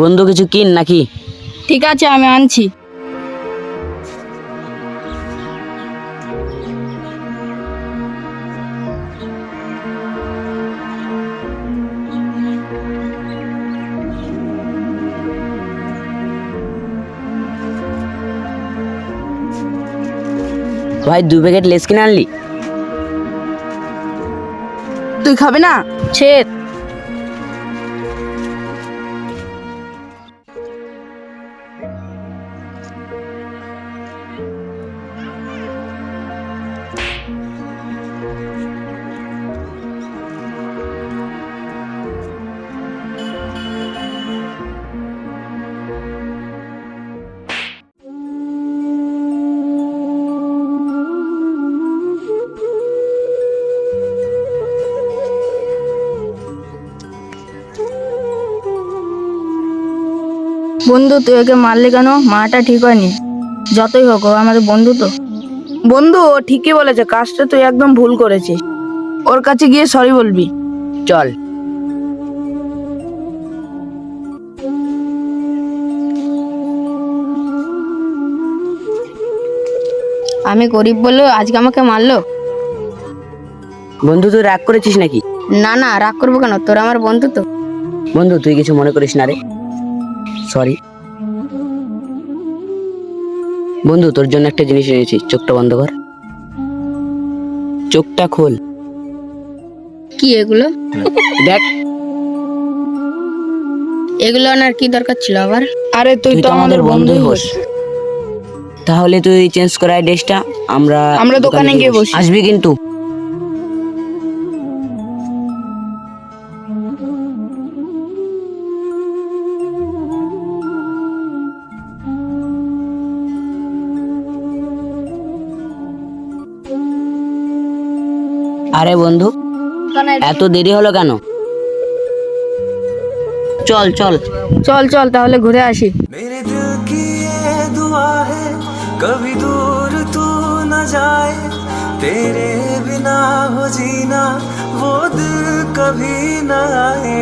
বন্ধু কিছু কিন নাকি? ঠিক আছে আমি আনছি। ভাই দু প্যাকেট লেস কিনে আনলি? তুই খাবে না? ছে বন্ধু তুই ওকে মারলি কেন? মাটা ঠিক হয়নি। যতই হোক ও আমাদের বন্ধু তো। বন্ধু ও ঠিকই বলেছে কাজটা তুই একদম ভুল করেছিস। ওর কাছে গিয়ে সরি বলবি। চল। আমি গরিব বলল আজকে আমাকে মারলো? বন্ধু তুই রাগ করেছিস নাকি? না না রাগ করব কেন? তোর আমার বন্ধু তো। বন্ধু তুই কিছু মনে করিস না রে। সরি বন্ধু তোর জন্য একটা জিনিস এনেছি। চোখটা বন্ধ কর। চোখটা খোল। কি এগুলো? দেখ। এগুলো আনার কি দরকার ছিল আবার? আরে তুই তো আমাদের বন্ধুই হোস। তাহলে তুই চেঞ্জ করাই ড্রেসটা। আমরা আমরা দোকানে গিয়ে বসি। আসবি কিন্তু। আরে বন্ধু এত দেরি হলো কেন চল চল চল চল তাহলে ঘুরে আসি मेरे दिल की ये दुआ है कभी दूर तू न जाए तेरे बिना हो जीना वो दिल कभी न आए